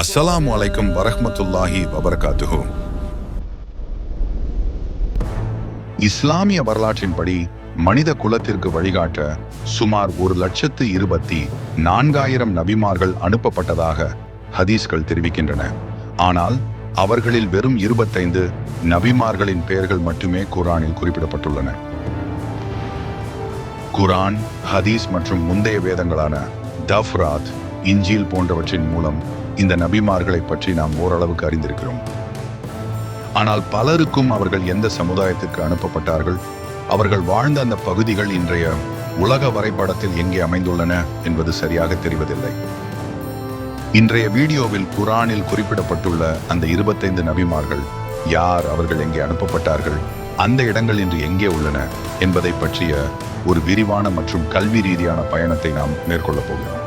அஸ்ஸலாமு அலைக்கும் வரஹமத்துல்லாஹி வபரகாத்துஹு இஸ்லாமிய வரலாற்றின்படி மனித குலத்திற்கு வழிகாட்ட சுமார் ஒரு லட்சத்து இருபத்தி நான்காயிரம் நபிமார்கள் அனுப்பப்பட்டதாக ஹதீஸ்கள் தெரிவிக்கின்றன. ஆனால் அவர்களில் வெறும் இருபத்தைந்து நபிமார்களின் பெயர்கள் மட்டுமே குரானில் குறிப்பிடப்பட்டுள்ளன. குரான் ஹதீஸ் மற்றும் முந்தைய வேதங்களான தஃப்ராத் இஞ்சில் போன்றவற்றின் மூலம் இந்த நபிமார்களை பற்றி நாம் ஓரளவுக்கு அறிந்திருக்கிறோம். ஆனால் பலருக்கும் அவர்கள் எந்த சமுதாயத்திற்கு அனுப்பப்பட்டார்கள்? அவர்கள் வாழ்ந்த அந்த பகுதிகள் இன்றைய உலக வரைபடத்தில் எங்கே அமைந்துள்ளன என்பது சரியாக தெரிவதில்லை. இன்றைய வீடியோவில் குரானில் குறிப்பிடப்பட்டுள்ள அந்த இருபத்தைந்து நபிமார்கள் யார் அவர்கள் எங்கே அனுப்பப்பட்டார்கள் அந்த இடங்கள் இன்று எங்கே உள்ளன என்பதை பற்றிய ஒரு விரிவான மற்றும் கல்வி ரீதியான பயணத்தை நாம் மேற்கொள்ளப் போகிறோம்.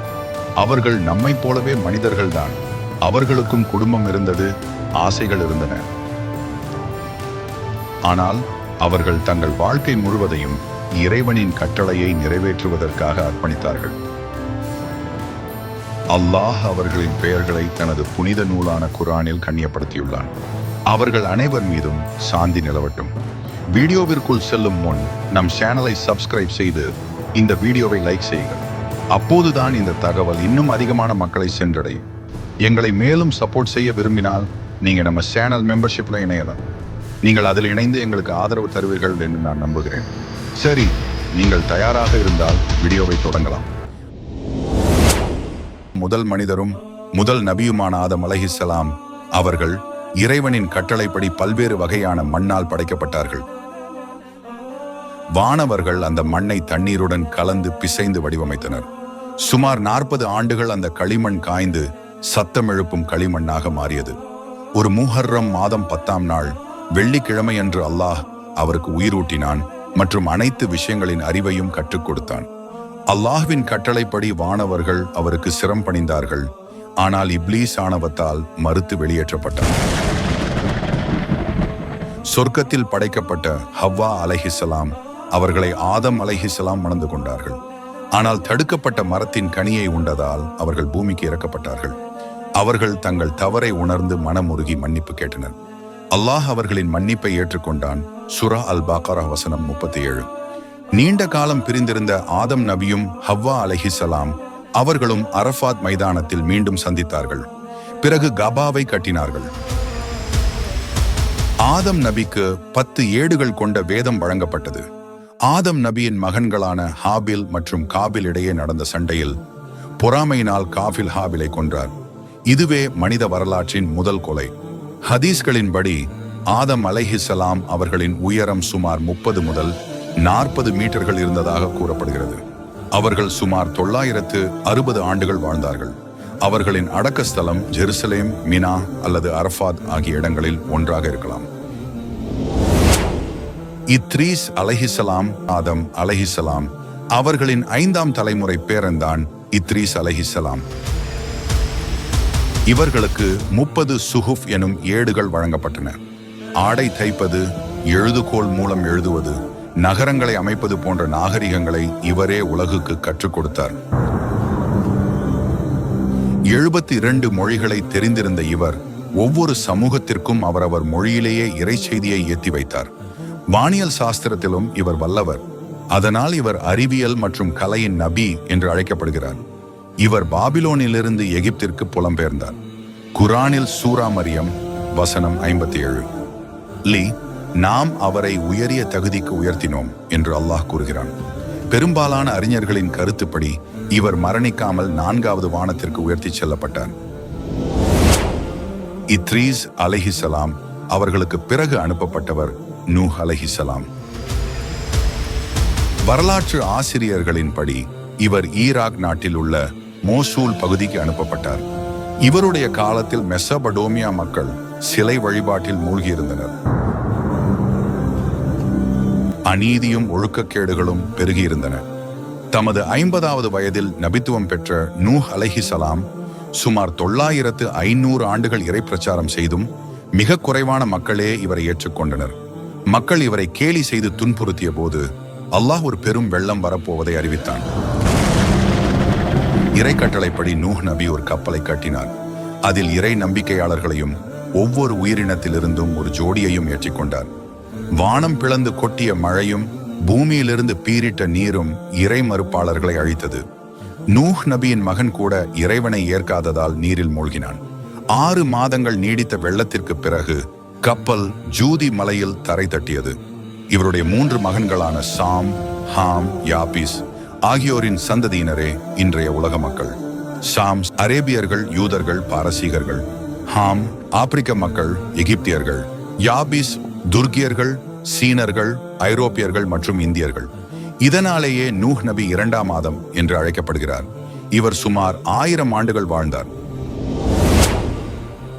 அவர்கள் நம்மைப் போலவே மனிதர்கள்தான். அவர்களுக்கும் குடும்பம் இருந்தது ஆசைகள் இருந்தன. ஆனால் அவர்கள் தங்கள் வாழ்க்கை முழுவதையும் இறைவனின் கட்டளையை நிறைவேற்றுவதற்காக அர்ப்பணித்தார்கள். அல்லாஹ் அவர்களின் பெயர்களை தனது புனித நூலான குரானில் கண்ணியப்படுத்தியுள்ளான். அவர்கள் அனைவர் மீதும் சாந்தி நிலவட்டும். வீடியோவிற்குள் செல்லும் முன் நம் சேனலை சப்ஸ்கிரைப் செய்து இந்த வீடியோவை லைக் செய்யுங்கள். அப்போதுதான் இந்த தகவல் இன்னும் அதிகமான மக்களை சென்றடையும். எங்களை மேலும் சப்போர்ட் செய்ய விரும்பினால் நீங்கள் நம்ம சேனல் மெம்பர்ஷிப்பில் இணையலாம். நீங்கள் அதில் இணைந்து எங்களுக்கு ஆதரவு தருவீர்கள் என்று நான் நம்புகிறேன். சரி நீங்கள் தயாராக இருந்தால் வீடியோவை தொடங்கலாம். முதல் மனிதரும் முதல் நபியுமான ஆதம் அலஹிசலாம் அவர்கள் இறைவனின் கட்டளைப்படி பல்வேறு வகையான மண்ணால் படைக்கப்பட்டார்கள். வானவர்கள் அந்த மண்ணை தண்ணீருடன் கலந்து பிசைந்து வடிவமைத்தனர். சுமார் நாற்பது ஆண்டுகள் அந்த களிமண் காய்ந்து சத்தம் எழுப்பும் களிமண்ணாக மாறியது. ஒரு முஹர்ரம் மாதம் பத்தாம் நாள் வெள்ளிக்கிழமை அன்று அல்லாஹ் அவருக்கு உயிரூட்டினான் மற்றும் அனைத்து விஷயங்களின் அறிவையும் கற்றுக் கொடுத்தான். அல்லாஹ்வின் கட்டளைப்படி வானவர்கள் அவருக்கு சிரம் பணிந்தார்கள். ஆனால் இப்லீஸ் ஆணவத்தால் மறுத்து வெளியேற்றப்பட்டார். சொர்க்கத்தில் படைக்கப்பட்ட ஹவ்வா அலஹிசலாம் அவர்களை ஆதம் அலைஹிசலாம் மணந்து கொண்டார்கள். ஆனால் தடுக்கப்பட்ட மரத்தின் கனியை உண்டதால் அவர்கள் பூமிக்கு இறக்கப்பட்டார்கள். அவர்கள் தங்கள் தவறை உணர்ந்து மனமுருகி மன்னிப்பு கேட்டனர். அல்லாஹ் அவர்களின் மன்னிப்பை ஏற்றுக்கொண்டான். சுரா அல் பாக்கரா வசனம் முப்பத்தி ஏழு நீண்ட காலம் பிரிந்திருந்த ஆதம் நபியும் ஹவ்வா அலஹிசலாம் அவர்களும் அரஃபாத் மைதானத்தில் மீண்டும் சந்தித்தார்கள். பிறகு கபாவை கட்டினார்கள். ஆதம் நபிக்கு பத்து ஏடுகள் கொண்ட வேதம் வழங்கப்பட்டது. ஆதம் நபியின் மகன்களான ஹாபில் மற்றும் காபில் இடையே நடந்த சண்டையில் பொறாமையினால் காபில் ஹாபிலை கொன்றார். இதுவே மனித வரலாற்றின் முதல் கொலை. ஹதீஸ்களின்படி ஆதம் அலைஹிசலாம் அவர்களின் உயரம் சுமார் முப்பது முதல் நாற்பது மீட்டர்கள் இருந்ததாக கூறப்படுகிறது. அவர்கள் சுமார் தொள்ளாயிரத்து அறுபது ஆண்டுகள் வாழ்ந்தார்கள். அவர்களின் அடக்கஸ்தலம் ஜெருசலேம் மினா அல்லது அரஃபாத் ஆகிய இடங்களில் ஒன்றாக இருக்கலாம். இத்ரீஸ் அலைஹிசலாம் ஆதம் அலஹிசலாம். அவர்களின் ஐந்தாம் தலைமுறை பேரன்தான் இத்ரீஸ் அலைஹிசலாம். இவர்களுக்கு முப்பது சுகுஃப் எனும் ஏடுகள் வழங்கப்பட்டன. ஆடை தைப்பது எழுதுகோள் மூலம் எழுதுவது நகரங்களை அமைப்பது போன்ற நாகரிகங்களை இவரே உலகுக்கு கற்றுக் கொடுத்தார். எழுபத்தி இரண்டு மொழிகளை தெரிந்திருந்த இவர் ஒவ்வொரு சமூகத்திற்கும் அவரவர் மொழியிலேயே இறை செய்தியை ஏத்தி வைத்தார். வானியல் சாஸ்திரத்திலும் இவர் வல்லவர். அதனால் இவர் அறிவியல் மற்றும் கலையின் நபி என்று அழைக்கப்படுகிறார். இவர் பாபிலோனிலிருந்து எகிப்திற்கு புலம்பெயர்ந்தார். குரானில் சூரா மரியம் வசனம் ஐம்பத்தி ஏழு லீ நாம் அவரை உயரிய தகுதிக்கு உயர்த்தினோம் என்று அல்லாஹ் கூறுகிறான். பெரும்பாலான அறிஞர்களின் கருத்துப்படி இவர் மரணிக்காமல் நான்காவது வானத்திற்கு உயர்த்தி செல்லப்பட்டார். இத்ரீஸ் அலைஹிசலாம் அவர்களுக்கு பிறகு அனுப்பப்பட்டவர் நூ அலஹிசலாம் வரலாற்று ஆசிரியர்களின்படி இவர் ஈராக் நாட்டில் உள்ள மோசூல் பகுதிக்கு அனுப்பப்பட்டார். இவருடைய காலத்தில் மெசபடோமியா மக்கள் சிலை வழிபாட்டில் மூழ்கியிருந்தனர். அநீதியும் ஒழுக்கக்கேடுகளும் பெருகியிருந்தன. தமது ஐம்பதாவது வயதில் நபித்துவம் பெற்ற நூஹ் அலஹிசலாம் சுமார் தொள்ளாயிரத்து ஐநூறு ஆண்டுகள் இறை பிரச்சாரம் செய்தும் மிக குறைவான மக்களே இவரை ஏற்றுக்கொண்டனர். மக்கள் இவரை கேலி செய்து துன்புறுத்திய போது அல்லாஹ் ஒரு பெரும் வெள்ளம் வரப்போவதை அறிவித்தான். இறை கட்டளைப்படி நூஹ் நபி ஒரு கப்பலை கட்டினார். அதில் இறை நம்பிக்கையாளர்களையும் ஒவ்வொரு உயிரினத்திலிருந்தும் ஒரு ஜோடியையும் ஏற்றிக்கொண்டார் வானம் பிளந்து கொட்டிய மழையும் பூமியிலிருந்து பீரிட்ட நீரும் இறை மறுப்பாளர்களை அழித்தது. நூஹ் நபியின் மகன் கூட இறைவனை ஏற்காததால் நீரில் மூழ்கினான். ஆறு மாதங்கள் நீடித்த வெள்ளத்திற்கு பிறகு கப்பல் ஜூதி மலையில் தரை தட்டியது. இவருடைய மூன்று மகன்களான சாம் ஹாம் யாபிஸ் ஆகியோரின் சந்ததியினரே இன்றைய உலக மக்கள். சாம் அரேபியர்கள் யூதர்கள் பாரசீகர்கள். ஹாம் ஆப்பிரிக்க மக்கள் எகிப்தியர்கள். யாபிஸ் துர்கியர்கள் சீனர்கள் ஐரோப்பியர்கள் மற்றும் இந்தியர்கள். இதனாலேயே நூஹ் நபி இரண்டாம் மாதம் என்று அழைக்கப்படுகிறார். இவர் சுமார் ஆயிரம் ஆண்டுகள் வாழ்ந்தார்.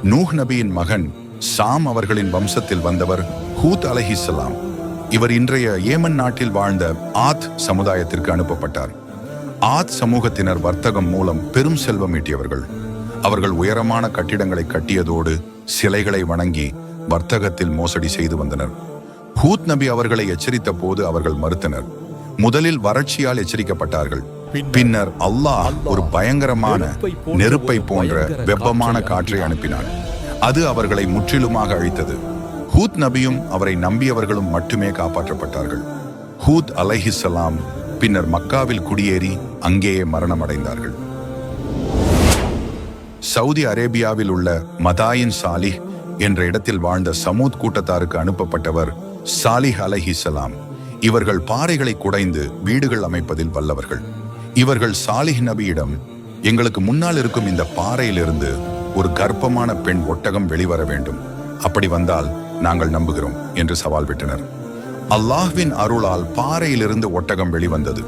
நூஹ் நபியின் மகன் சாம் அவர்களின் வம்சத்தில் வந்தவர் ஹூத் அலஹிசலாம் இவர் இன்றைய ஏமன் நாட்டில் வாழ்ந்த ஆத் சமுதாயத்திற்கு அனுப்பப்பட்டார். ஆத் சமூகத்தினர் வர்த்தகம் மூலம் பெரும் செல்வம் ஈட்டியவர்கள். அவர்கள் உயரமான கட்டிடங்களை கட்டியதோடு சிலைகளை வணங்கி வர்த்தகத்தில் மோசடி செய்து வந்தனர். ஹூத் நபி அவர்களை எச்சரித்த போது அவர்கள் மறுத்தனர். முதலில் வறட்சியால் எச்சரிக்கப்பட்டார்கள். பின்னர் அல்லாஹ் ஒரு பயங்கரமான நெருப்பை போன்ற வெப்பமான காற்றை அனுப்பினான். அது அவர்களை முற்றிலுமாக அழித்தது. ஹூத் நபியும் அவரை நம்பியவர்களும் மட்டுமே காப்பாற்றப்பட்டார்கள். ஹூத் அலைஹிஸ்ஸலாம் பின்னர் மக்காவில் குடியேறி அங்கேயே மரணமடைந்தார்கள். சவுதி அரேபியாவில் உள்ள மதாயின் சாலிஹ் என்ற இடத்தில் வாழ்ந்த சமூத் கூட்டத்தாருக்கு அனுப்பப்பட்டவர் சாலிஹ் அலஹிசலாம் இவர்கள் பாறைகளை குடைந்து வீடுகள் அமைப்பதில் வல்லவர்கள். இவர்கள் சாலிஹ் நபியிடம் எங்களுக்கு முன்னால் இருக்கும் இந்த பாறையிலிருந்து ஒரு கர்ப்பமான பெண் ஒட்டகம் வெளிவர வேண்டும். அப்படி வந்தால் நாங்கள் நம்புகிறோம் என்று சவால் விட்டனர். அல்லாஹ்வின் அருளால் பாறையிலிருந்து ஒட்டகம் வெளிவந்தது.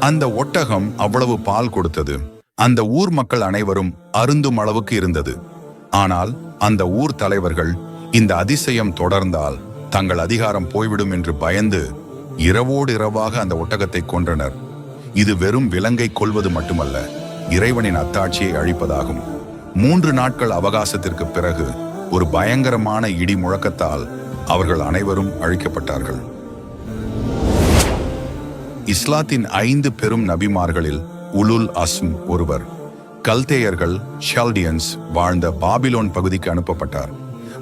அந்த ஒட்டகம் அவ்வளவு பால் கொடுத்தது. அந்த ஊர் மக்கள் அனைவரும் அருந்தும் அளவுக்கு இருந்தது. ஆனால் அந்த ஊர் தலைவர்கள் இந்த அதிசயம் தொடர்ந்தால் தங்கள் அதிகாரம் போய்விடும் என்று பயந்து இரவோடு இரவாக அந்த ஒட்டகத்தை கொன்றனர். இது வெறும் விலங்கை கொள்வது மட்டுமல்ல இறைவனின் அத்தாட்சியை அழிப்பதாகும். மூன்று நாட்கள் அவகாசத்திற்கு பிறகு ஒரு பயங்கரமான இடி முழக்கத்தால் அவர்கள் அனைவரும் அழிக்கப்பட்டார்கள். இஸ்லாத்தின் ஐந்து பெரும் நபிமார்களில் உலுல் அஸ்ம் ஒருவர் கல்தேயர்கள் ஷால்டியன்ஸ் வாழ்ந்த பாபிலோன் பகுதிக்கு அனுப்பப்பட்டார்.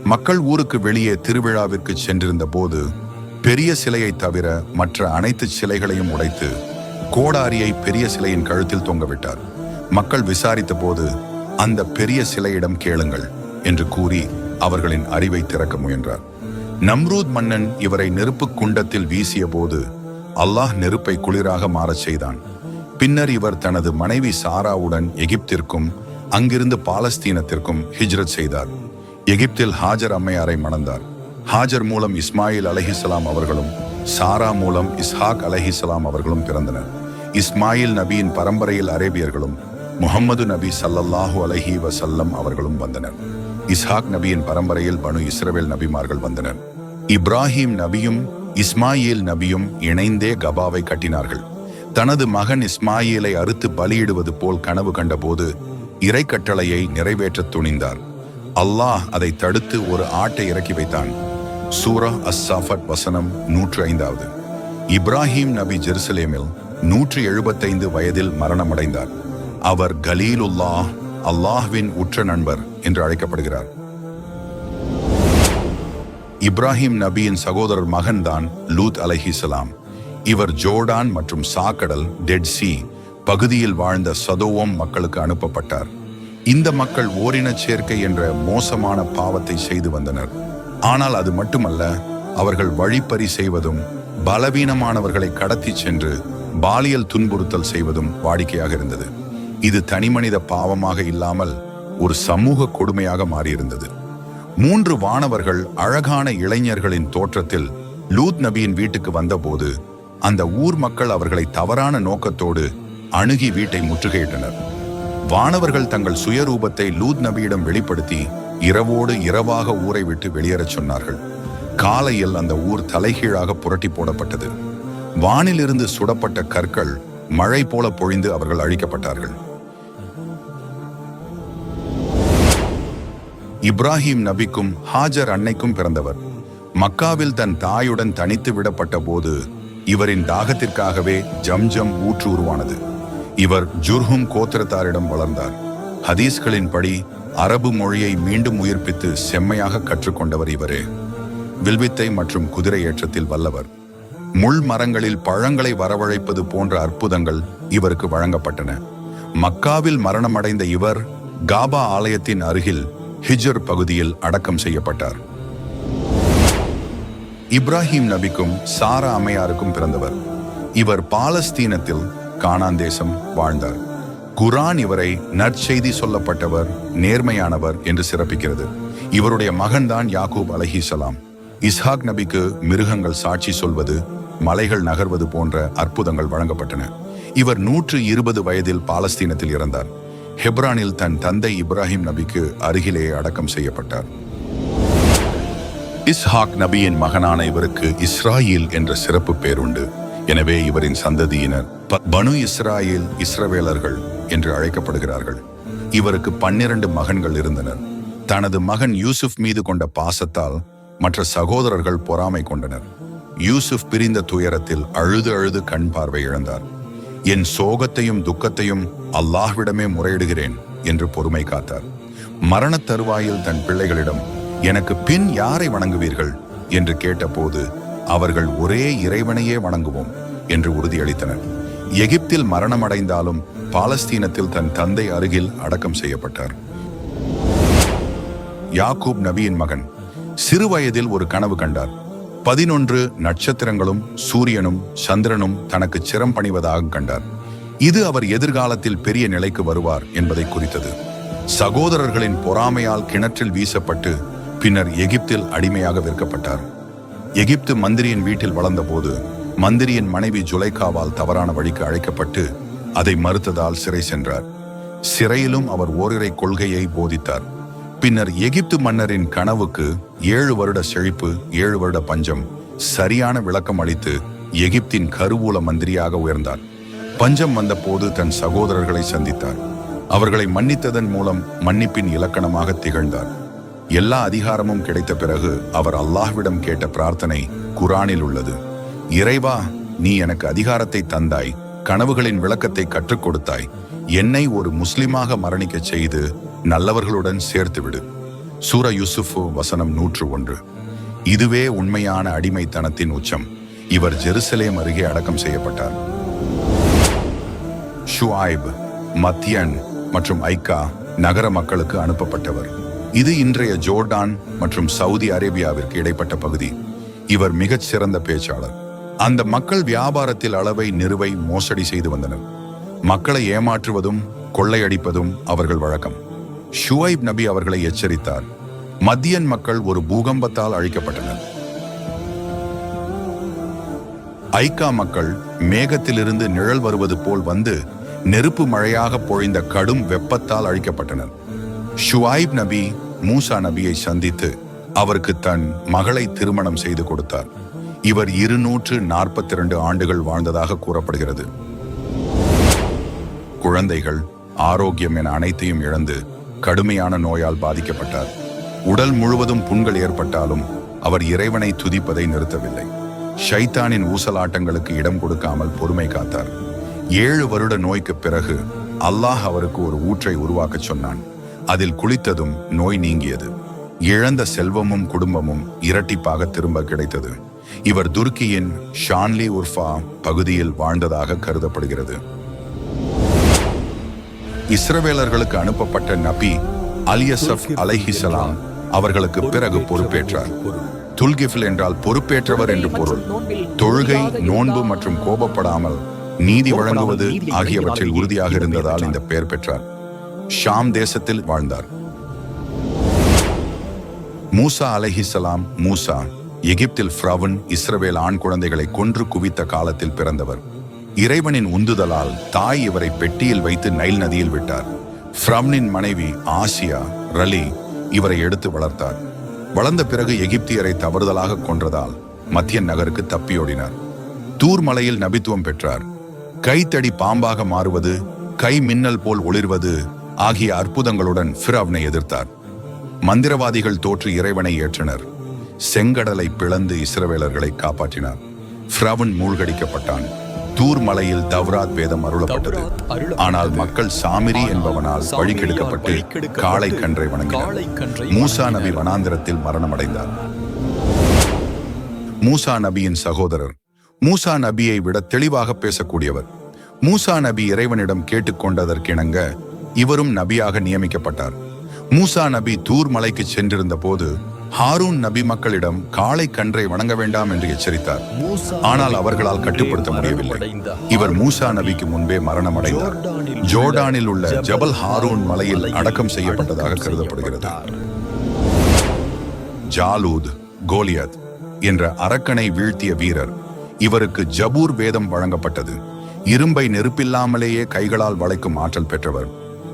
மக்கள் ஊருக்கு வெளியே திருவிழாவிற்கு சென்றிருந்த போது பெரிய சிலையை தவிர மற்ற அனைத்து சிலைகளையும் உடைத்து கோடாரியை பெரிய சிலையின் கழுத்தில் தொங்கவிட்டார் மக்கள் விசாரித்த போது அந்த பெரிய சிலையிடம் கேளுங்கள் என்று கூறி அவர்களின் அறிவை திறக்க முயன்றார். நம்ரூத் மன்னன் இவரை நெருப்பு குண்டத்தில் வீசிய போது அல்லாஹ் நெருப்பை குளிராக மாறச் செய்தான். பின்னர் இவர் தனது மனைவி சாராவுடன் எகிப்திற்கும் அங்கிருந்து பாலஸ்தீனத்திற்கும் ஹிஜ்ரத் செய்தார். எகிப்தில் ஹாஜர் அம்மையாரை மணந்தார். ஹாஜர் மூலம் இஸ்மாயில் அலஹிசலாம் அவர்களும் சாரா மூலம் இஸ்ஹாக் அலஹிசலாம் அவர்களும் பிறந்தனர். இஸ்மாயில் நபியின் பரம்பரையில் அரேபியர்களும் முகம்மது நபி சல்லல்லாஹு அலஹி வசல்லம் அவர்களும் வந்தனர். இஸ்ஹாக் நபியின் பரம்பரையில் பனு இஸ்ரவேல் நபிமார்கள் வந்தனர். இப்ராஹிம் நபியும் இஸ்மாயில் நபியும் இணைந்தே கபாவை கட்டினார்கள். தனது மகன் இஸ்மாயிலை அறுத்து பலியிடுவது போல் கனவு கண்டபோது இறைக்கட்டளையை நிறைவேற்ற துணிந்தார். அல்லாஹ் அதை தடுத்து ஒரு ஆட்டை இறக்கி வைத்தான். சூரா அஸ்ஸாஃபட் வசனம் நூற்று ஐந்தாவது. இப்ராஹிம் நபி ஜெருசலேமில் நூற்றி எழுபத்தைந்து வயதில் மரணமடைந்தார். அவர் கலீலுல்லாஹ் அல்லாஹ்வின் உற்ற நண்பர் என்று அழைக்கப்படுகிறார். இப்ராஹிம் நபியின் சகோதரர் மகன்தான் லூத் அலஹிசலாம் இவர் ஜோர்டான் மற்றும் சாக்கடல் டெட் சி பகுதியில் வாழ்ந்த சதோவம் மக்களுக்கு அனுப்பப்பட்டார். இந்த மக்கள் ஓரினச் சேர்க்கை என்ற மோசமான பாவத்தை செய்து வந்தனர். ஆனால் அது மட்டுமல்ல அவர்கள் வழிப்பறி செய்வதும் பலவீனமானவர்களை கடத்தி சென்று பாலியல் துன்புறுத்தல் செய்வதும் வாடிக்கையாக இருந்தது. இது தனிமனித பாவமாக இல்லாமல் ஒரு சமூக கொடுமையாக மாறியிருந்தது. மூன்று வானவர்கள் அழகான இளைஞர்களின் தோற்றத்தில் லூத் நபியின் வீட்டுக்கு வந்தபோது அந்த ஊர் மக்கள் அவர்களை தவறான நோக்கத்தோடு அணுகி வீட்டை முற்றுகையிட்டனர். வானவர்கள் தங்கள் சுயரூபத்தை லூத் நபியிடம் வெளிப்படுத்தி இரவோடு இரவாக ஊரை விட்டு வெளியேறச் சொன்னார்கள். காலையில் அந்த ஊர் தலைகீழாக புரட்டி போடப்பட்டது. வானிலிருந்து சுடப்பட்ட கற்கள் மழை போல பொழிந்து அவர்கள் அழிக்கப்பட்டார்கள். இப்ராஹிம் நபிக்கும் ஹாஜர் அன்னைக்கும் பிறந்தவர். மக்காவில் தன் தாயுடன் தனித்து விடப்பட்ட போது இவரின் தாகத்திற்காகவே ஜம்ஜம் ஊற்று உருவானது. இவர் ஜுர்ஹும் கோத்திரத்தாரிடம் வளர்ந்தார். ஹதீஸ்களின் படி அரபு மொழியை மீண்டும் உயிர்ப்பித்து செம்மையாக கற்றுக்கொண்டவர் இவரே. வில்வித்தை மற்றும் குதிரை ஏற்றத்தில் வல்லவர். முள் மரங்களில் பழங்களை வரவழைப்பது போன்ற அற்புதங்கள் இவருக்கு வழங்கப்பட்டன. மக்காவில் மரணமடைந்த இவர் காபா ஆலயத்தின் அருகில் ஹிஜர் பகுதியில் அடக்கம் செய்யப்பட்டார். இப்ராஹிம் நபிக்கும் சாரா அம்மையாருக்கும் பிறந்தவர். இவர் பாலஸ்தீனத்தில் கானான் தேசம் வாழ்ந்தார். குரான் இவரை நற்செய்தி சொல்லப்பட்டவர் நேர்மையானவர் என்று சிறப்பிக்கிறது. இவருடைய மகன்தான் யாக்கூப் அலஹிசலாம் இஸ்ஹாக் நபிக்கு மிருகங்கள் சாட்சி சொல்வது மலைகள் நகர்வது போன்ற அற்புதங்கள் வழங்கப்பட்டன. இவர் நூற்று இருபது வயதில் பாலஸ்தீனத்தில் இறந்தார். ஹெப்ரானில் தன் தந்தை இப்ராஹிம் நபிக்கு அருகிலேயே அடக்கம் செய்யப்பட்டார். இஸ்ஹாக் நபியின் மகனான இவருக்கு இஸ்ராயில் என்ற சிறப்பு பேருண்டு. எனவே இவரின் சந்ததியினர் பனு இஸ்ராயில் இஸ்ரவேலர்கள் என்று அழைக்கப்படுகிறார்கள். இவருக்கு பன்னிரண்டு மகன்கள் இருந்தனர். தனது மகன் யூசுப் மீது கொண்ட பாசத்தால் மற்ற சகோதரர்கள் பொறாமை கொண்டனர். யூசுப் பிரிந்த துயரத்தில் அழுது அழுது கண் பார்வை இழந்தார். என் சோகத்தையும் துக்கத்தையும் அல்லாஹ்விடமே முறையிடுகிறேன் என்று பொறுமை காத்தார். மரணத் தருவாயில் தன் பிள்ளைகளிடம் எனக்கு பின் யாரை வணங்குவீர்கள்? என்று கேட்டபோது அவர்கள் ஒரே இறைவனையே வணங்குவோம் என்று உறுதியளித்தனர். எகிப்தில் மரணம் அடைந்தாலும் பாலஸ்தீனத்தில் தன் தந்தை அருகில் அடக்கம் செய்யப்பட்டார். யாக்கூப் நபியின் மகன் சிறு வயதில் ஒரு கனவு கண்டார். பதினொன்று நட்சத்திரங்களும் சூரியனும் சந்திரனும் தனக்கு சிரம் பணிவதாக கண்டார். இது அவர் எதிர்காலத்தில் பெரிய நிலைக்கு வருவார் என்பதை குறித்தது. சகோதரர்களின் பொறாமையால் கிணற்றில் வீசப்பட்டு பின்னர் எகிப்தில் அடிமையாக விற்கப்பட்டார். எகிப்து மந்திரியின் வீட்டில் வளர்ந்தபோது மந்திரியின் மனைவி ஜுலைகாவால் தவறான வழிக்கு அழைக்கப்பட்டு அதை மறுத்ததால் சிறை சென்றார். சிறையிலும் அவர் ஓரிரை கொள்கையை போதித்தார். பின்னர் எகிப்து மன்னரின் கனவுக்கு ஏழு வருட செழிப்பு ஏழு வருட பஞ்சம் சரியான விளக்கம் அளித்து எகிப்தின் கருவூல மந்திரியாக உயர்ந்தார். பஞ்சம் வந்தபோது தன் சகோதரர்களை சந்தித்தார். அவர்களை மன்னித்ததன் மூலம் மன்னிப்பின் இலக்கணமாக திகழ்ந்தார். எல்லா அதிகாரமும் கிடைத்த பிறகு அவர் அல்லாஹ்விடம் கேட்ட பிரார்த்தனை குரானில் உள்ளது. இறைவா நீ எனக்கு அதிகாரத்தை தந்தாய் கனவுகளின் விளக்கத்தை கற்றுக் கொடுத்தாய். என்னை ஒரு முஸ்லிமாக மரணிக்கச் செய்து நல்லவர்களுடன் சேர்த்துவிடு. சூர யூசுஃபு வசனம் நூற்று ஒன்று இதுவே உண்மையான அடிமைத்தனத்தின் உச்சம். இவர் ஜெருசலேம் அருகே அடக்கம் செய்யப்பட்டார். ஷுவாய்ப் மத்தியன் மற்றும் ஐக்கா நகர மக்களுக்கு அனுப்பப்பட்டவர். இது இன்றைய ஜோர்டான் மற்றும் சவுதி அரேபியாவிற்கு இடைப்பட்ட பகுதி. இவர் மிகச் சிறந்த பேச்சாளர். அந்த மக்கள் வியாபாரத்தில் அளவை நிறுவை மோசடி செய்து வந்தனர். மக்களை ஏமாற்றுவதும் கொள்ளையடிப்பதும் அவர்கள் வழக்கம். ஷுவைப் நபி அவர்களை எச்சரித்தார். மத்தியன் மக்கள் ஒரு பூகம்பத்தால் அழிக்கப்பட்டனர். ஐக்கா மக்கள் மேகத்திலிருந்து நிழல் வருவது போல் வந்து நெருப்பு மழையாக பொழிந்த கடும் வெப்பத்தால் அழிக்கப்பட்டனர். ஷுவைப் நபி மூசா நபியை சந்தித்து அவருக்கு தன் மகளை திருமணம் செய்து கொடுத்தார். இவர் இருநூற்று நாற்பத்தி இரண்டு ஆண்டுகள் வாழ்ந்ததாக கூறப்படுகிறது. குழந்தைகள் ஆரோக்கியம் என அனைத்தையும் இழந்து கடுமையான நோயால் பாதிக்கப்பட்டார். உடல் முழுவதும் புண்கள் ஏற்பட்டாலும் அவர் இறைவனை துதிப்பதை நிறுத்தவில்லை. ஷைத்தானின் ஊசலாட்டங்களுக்கு இடம் கொடுக்காமல் பொறுமை காத்தார். ஏழு வருட நோய்க்கு பிறகு அல்லாஹ் அவருக்கு ஒரு ஊற்றை உருவாக்கச் சொன்னான். அதில் குளித்ததும் நோய் நீங்கியது. இழந்த செல்வமும் குடும்பமும் இரட்டிப்பாக திரும்ப கிடைத்தது. இவர் துருக்கியின் ஷான்லி உர்ஃபா பகுதியில் வாழ்ந்ததாக கருதப்படுகிறது. இஸ்ரவேலர்களுக்கு அனுப்பப்பட்ட நபி அலியசப் அலைஹிசலாம் அவர்களுக்கு பிறகு பொறுப்பேற்றார். துல்கிஃபில் என்றால் பொறுப்பேற்றவர் என்று பொருள். தொழுகை நோன்பு மற்றும் கோபப்படாமல் நீதி வழங்குவது ஆகியவற்றில் உறுதியாக இருந்ததால் இந்த பெயர் பெற்றார். ஷாம் தேசத்தில் வாழ்ந்தார். மூசா அலைஹிசலாம் மூசா எகிப்தில் ஃப்ரவன் இஸ்ரவேல் ஆண் குழந்தைகளை கொன்று குவித்த காலத்தில் பிறந்தவர். இறைவனின் உந்துதலால் தாய் இவரை பெட்டியில் வைத்து நைல் நதியில் விட்டார். ஃப்ரவ்னின் மனைவி ஆசியா ரலி இவரை எடுத்து வளர்த்தார். வளர்ந்த பிறகு எகிப்தியரை தவறுதலாக கொன்றதால் மத்தியன் நகருக்கு தப்பியோடினார் தூர் மலையில் நபித்துவம் பெற்றார். கைத்தடி பாம்பாக மாறுவது கை மின்னல் போல் ஒளிர்வது ஆகிய அற்புதங்களுடன் ஃபிரவ்னை எதிர்த்தார். மந்திரவாதிகள் தோற்று இறைவனை ஏற்றனர். செங்கடலை பிளந்து இஸ்ரவேலர்களை காப்பாற்றினார். ஃப்ரவன் மூழ்கடிக்கப்பட்டான். தூர் மலையில் தவ்ராத் வேதம் அருளப்பட்டது. ஆனால் மக்கள் சாமிரி என்பவனால் வழிகெடுக்கப்பட்டு காளை கன்றை வணங்கினர். மூசா நபி. வனாந்திரத்தில் மரணமடைந்தார். மூசா நபியின் சகோதரர். மூசா நபியை விட தெளிவாக பேசக்கூடியவர். மூசா நபி இறைவனிடம் கேட்டுக்கொண்டதற்கிணங்க இவரும் நபியாக நியமிக்கப்பட்டார். மூசா நபி தூர் மலைக்கு சென்றிருந்த போது ஹாரூன் நபி மக்களிடம் காளை கன்றை வணங்க வேண்டாம் என்று எச்சரித்தார். ஆனால் அவர்களால் கட்டுப்படுத்த முடியவில்லை. இவர் மூசா நபிக்கு முன்பே மரணமடைந்தார். ஜோர்டானில் ஜோர்டானில் உள்ள ஜபல் ஹாரூன் மலையில் அடக்கம் செய்யப்பட்டதாக கருதப்படுகிறது. ஜாலூத் கோலியத் என்ற அரக்கனை வீழ்த்திய வீரர் இவருக்கு ஜபூர் வேதம் வழங்கப்பட்டது. இரும்பை நெருப்பில்லாமலேயே கைகளால் வளைக்கும் ஆற்றல் பெற்றவர்.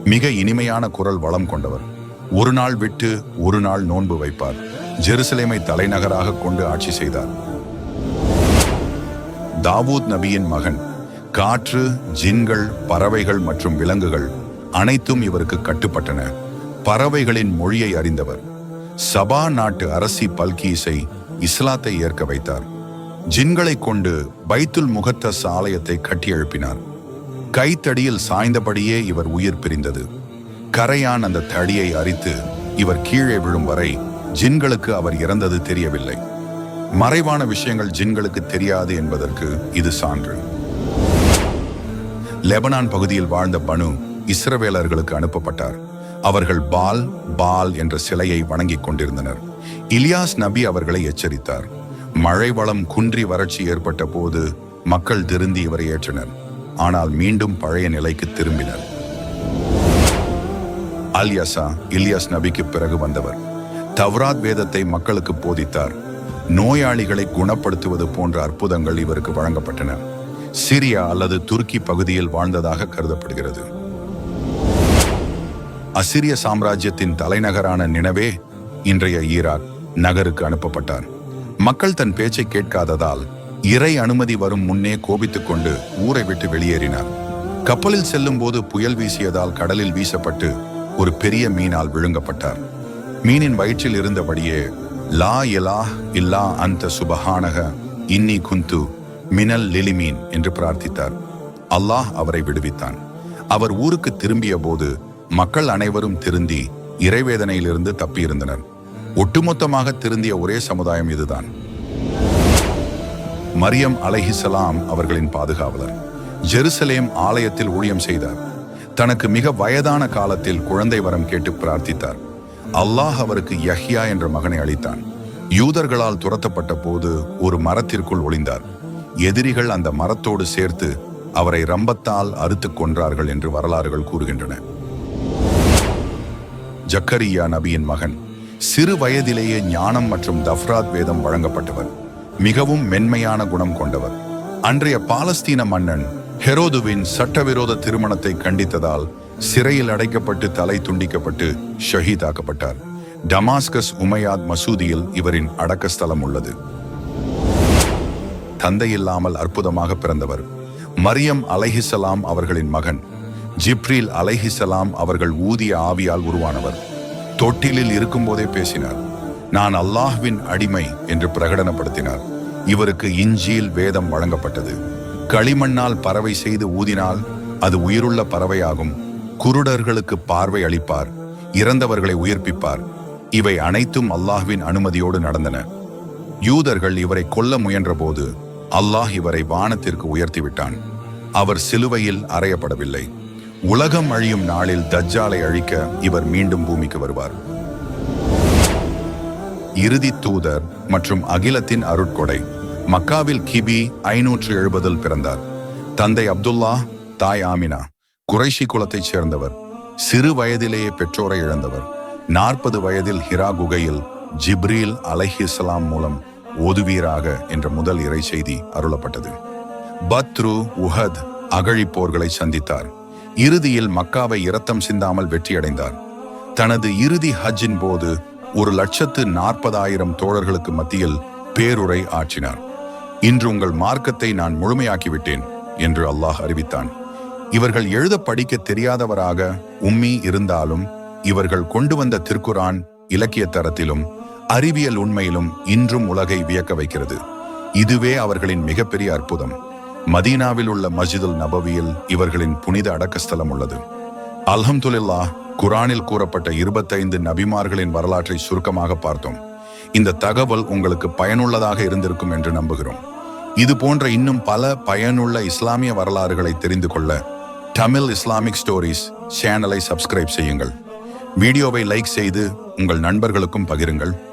மிக இனிமையான குரல் வளம் கொண்டவர். ஒரு நாள் விட்டு ஒரு நாள் நோன்பு வைப்பார். ஜெருசலேமை தலைநகராக கொண்டு ஆட்சி செய்தார். தாவூத் நபியின் மகன் காற்று ஜின்கள் பறவைகள் மற்றும் விலங்குகள் அனைத்தும் இவருக்கு கட்டுப்பட்டன. பறவைகளின் மொழியை அறிந்தவர். சபா நாட்டு அரசி பல்கீஸை இஸ்லாத்தை ஏற்க வைத்தார். ஜின்களை கொண்டு பைத்துல் முகத்த சாலயத்தை கட்டி எழுப்பினார் கைத்தடியில் சாய்ந்தபடியே இவர் உயிர் பிரிந்தது. கரையான் அந்த தடியை அரித்து இவர் கீழே விழும் வரை ஜின்களுக்கு அவர் இறந்தது தெரியவில்லை. மறைவான விஷயங்கள் ஜின்களுக்கு தெரியாது என்பதற்கு இது சான்று. லெபனான் பகுதியில் வாழ்ந்த பனு இஸ்ரவேலர்களுக்கு அனுப்பப்பட்டார். அவர்கள் பால் பால் என்ற சிலையை வணங்கிக் கொண்டிருந்தனர். இலியாஸ் நபி அவர்களை எச்சரித்தார். மழை வளம் குன்றி வறட்சி ஏற்பட்ட போது மக்கள் திருந்தி இவரை ஏற்றனர். ஆனால் மீண்டும் பழைய நிலைக்கு திரும்பினர். அல்யசா இலியாஸ் நபிக்கு பிறகு வந்தவர். தவ்ராத் வேதத்தை மக்களுக்கு போதித்தார். நோயாளிகளை குணப்படுத்துவது போன்ற அற்புதங்கள் இவருக்கு வழங்கப்பட்டன. சிரியா அல்லது துருக்கி பகுதியில் வாழ்ந்ததாக கருதப்படுகிறது. அசிரிய சாம்ராஜ்யத்தின் தலைநகரான நினவே இன்றைய ஈராக் நகருக்கு அனுப்பப்பட்டார். மக்கள் தன் பேச்சை கேட்காததால் இறை அனுமதி வரும் முன்னே கோபித்துக் கொண்டு ஊரை விட்டு வெளியேறினார். கப்பலில் செல்லும் போது புயல் வீசியதால் கடலில் வீசப்பட்டு ஒரு பெரிய மீனால் விழுங்கப்பட்டார். மீனின் வயிற்றில் இருந்தபடியே லா இலா இல்லா அந்த சுபஹானக இன்னி குந்து மினல் லிலிமீன் என்று பிரார்த்தித்தார். அல்லாஹ் அவரை விடுவித்தான். அவர் ஊருக்கு திரும்பிய போது மக்கள் அனைவரும் திருந்தி இறைவேதனையிலிருந்து தப்பியிருந்தனர். ஒட்டுமொத்தமாக திருந்திய ஒரே சமுதாயம் இதுதான். மரியம் அலைஹிசலாம் அவர்களின் பாதுகாவலர். ஜெருசலேம் ஆலயத்தில் ஊழியம் செய்தார். தனக்கு மிக வயதான காலத்தில் குழந்தை வரம் கேட்டு பிரார்த்தித்தார். அல்லாஹ் அவருக்கு யஹ்யா என்ற மகனை அளித்தான். யூதர்களால் துரத்தப்பட்ட போது ஒரு மரத்திற்குள் ஒளிந்தார். எதிரிகள் அந்த மரத்தோடு சேர்த்து அவரை ரம்பத்தால் அறுத்துக் கொன்றார்கள் என்று வரலாறுகள் கூறுகின்றன. ஜக்கரியா நபியின் மகன் சிறு வயதிலேயே ஞானம் மற்றும் தஃப்ராத் வேதம் வழங்கப்பட்டவர். மிகவும் மென்மையான குணம் கொண்டவர். அன்றைய பாலஸ்தீன மன்னன் ஹெரோதுவின் சட்டவிரோத திருமணத்தை கண்டித்ததால் சிறையில் அடைக்கப்பட்டு தலை துண்டிக்கப்பட்டு ஷஹீதாக்கப்பட்டார். டமாஸ்கஸ் உமையாத் மசூதியில் இவரின் அடக்கஸ்தலம் உள்ளது. தந்தையில்லாமல் அற்புதமாக பிறந்தவர் மரியம் அலைஹிசலாம் அவர்களின் மகன். ஜிப்ரில் அலைஹிசலாம் அவர்கள் ஊதிய ஆவியால் உருவானவர். தொட்டிலில் இருக்கும்போதே பேசினார் நான் அல்லாஹ்வின் அடிமை என்று பிரகடனப்படுத்தினார். இவருக்கு இஞ்சியில் வேதம் வழங்கப்பட்டது. களிமண்ணால் பறவை செய்து ஊதினால் அது உயிருள்ள பறவையாகும். குருடர்களுக்கு பார்வை அளிப்பார் இறந்தவர்களை உயிர்ப்பிப்பார். இவை அனைத்தும் அல்லாஹ்வின் அனுமதியோடு நடந்தன. யூதர்கள் இவரை கொல்ல முயன்றபோது அல்லாஹ் இவரை வானத்திற்கு உயர்த்திவிட்டான். அவர் சிலுவையில் அறையப்படவில்லை. உலகம் அழியும் நாளில் தஜ்ஜாலை அழிக்க இவர் மீண்டும் பூமிக்கு வருவார். இறுதி தூதர் மற்றும் அகிலத்தின் அருட்கொடை. மக்காவில் கிபி ஐநூற்று எழுபதில் பிறந்தார். தந்தை அப்துல்லா தாய் ஆமினா குறைஷி குலத்தைச் சேர்ந்தவர். சிறு வயதிலேயே பெற்றோரை இழந்தவர். நாற்பது வயதில் ஹிரா குகையில் ஜிப்ரீல் அலைஹிஸ்ஸலாம் மூலம் ஓதுவீராக என்ற முதல் இறை செய்தி அருளப்பட்டது. பத்ரு உஹத் அகழி போர்களை சந்தித்தார். இறுதியில் மக்காவை இரத்தம் சிந்தாமல் வெற்றியடைந்தார். தனது இறுதி ஹஜ்ஜின் போது ஒரு லட்சத்து நாற்பதாயிரம் தோழர்களுக்கு மத்தியில் பேருரை ஆற்றினார். இன்று உங்கள் மார்க்கத்தை நான் முழுமையாக்கிவிட்டேன் என்று அல்லாஹ் அறிவித்தான். இவர்கள் எழுத படிக்க தெரியாதவராக உம்மி இருந்தாலும் இவர்கள் கொண்டு வந்த திருக்குரான் இலக்கிய தரத்திலும் அறிவியல் உண்மையிலும் இன்றும் உலகை வியக்க வைக்கிறது. இதுவே அவர்களின் மிகப்பெரிய அற்புதம். மதீனாவில் உள்ள மஸ்ஜிதுல் நபவியில் இவர்களின் புனித அடக்கஸ்தலம் உள்ளது. அல்ஹம்துல்லா குரானில் கூறப்பட்ட இருபத்தைந்து நபிமார்களின் வரலாற்றை சுருக்கமாக பார்த்தோம். இந்த தகவல் உங்களுக்கு பயனுள்ளதாக இருந்திருக்கும் என்று நம்புகிறோம். இது போன்ற இன்னும் பல பயனுள்ள இஸ்லாமிய வரலாறுகளை தெரிந்து கொள்ள தமிழ் இஸ்லாமிக் ஸ்டோரிஸ் சேனலை சப்ஸ்கிரைப் செய்யுங்கள். வீடியோவை லைக் செய்து உங்கள் நண்பர்களுக்கும் பகிருங்கள்.